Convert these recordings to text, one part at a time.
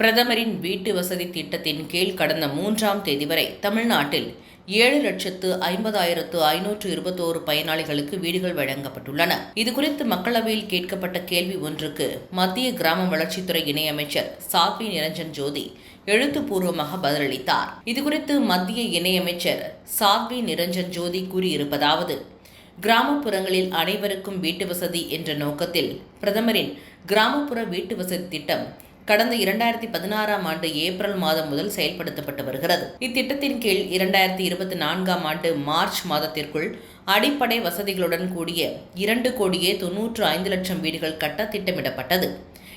பிரதமரின் வீட்டு வசதி திட்டத்தின் கீழ் கடந்த மூன்றாம் தேதி வரை தமிழ்நாட்டில் ஏழு லட்சத்து ஐம்பதாயிரத்து ஐநூற்று இருபத்தோரு பயனாளிகளுக்கு வீடுகள் வழங்கப்பட்டுள்ளன. இதுகுறித்து மக்களவையில் கேட்கப்பட்ட கேள்வி ஒன்றுக்கு மத்திய கிராம வளர்ச்சித்துறை இணையமைச்சர் சாத்வி நிரஞ்சன் ஜோதி எழுத்துப்பூர்வமாக பதிலளித்தார். இதுகுறித்து மத்திய இணையமைச்சர் சாத்வி நிரஞ்சன் ஜோதி கூறியிருப்பதாவது கிராமப்புறங்களில் அனைவருக்கும் வீட்டு வசதி என்ற நோக்கத்தில் பிரதமரின் கிராமப்புற வீட்டு வசதி திட்டம் கடந்த இரண்டாயிரத்தி பதினாறாம் ஆண்டு ஏப்ரல் மாதம் முதல் செயல்படுத்தப்பட்டு வருகிறது. இத்திட்டத்தின் கீழ் இரண்டாயிரத்தி இருபத்தி நான்காம் ஆண்டு மார்ச் மாதத்திற்குள் அடிப்படை வசதிகளுடன் கூடிய இரண்டு கோடியே தொன்னூற்று ஐந்து லட்சம் வீடுகள் கட்ட திட்டமிடப்பட்டது.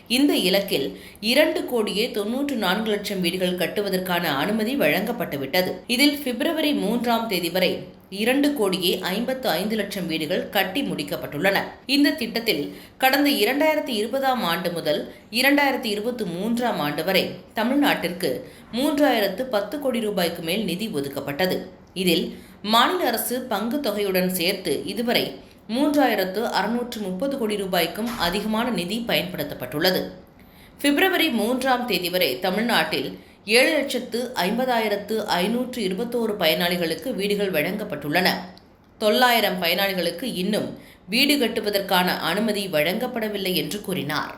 இந்த இலக்கில் இரண்டு கோடியே தொன்னூற்று நான்கு லட்சம் வீடுகள் கட்டுவதற்கான அனுமதி வழங்கப்பட்டுவிட்டது. இதில் பிப்ரவரி மூன்றாம் தேதி வரை இரண்டு கோடியே ஐம்பத்து ஐந்து லட்சம் வீடுகள் கட்டி முடிக்கப்பட்டுள்ளன. இந்த திட்டத்தில் கடந்த இரண்டாயிரத்தி இருபதாம் ஆண்டு முதல் இரண்டாயிரத்தி இருபத்தி மூன்றாம் ஆண்டு வரை தமிழ்நாட்டிற்கு மூன்றாயிரத்து பத்து கோடி ரூபாய்க்கு மேல் நிதி ஒதுக்கப்பட்டது. இதில் மாநில அரசு பங்கு தொகையுடன் சேர்த்து இதுவரை மூன்றாயிரத்து அறுநூற்று முப்பது கோடி ரூபாய்க்கும் அதிகமான நிதி பயன்படுத்தப்பட்டுள்ளது. பிப்ரவரி மூன்றாம் தேதி வரை தமிழ்நாட்டில் ஏழு லட்சத்து ஐம்பதாயிரத்து ஐநூற்று இருபத்தோரு பயனாளிகளுக்கு வீடுகள் வழங்கப்பட்டுள்ளன. தொள்ளாயிரம் பயனாளிகளுக்கு இன்னும் வீடு கட்டுவதற்கான அனுமதி வழங்கப்படவில்லை என்று கூறினார்.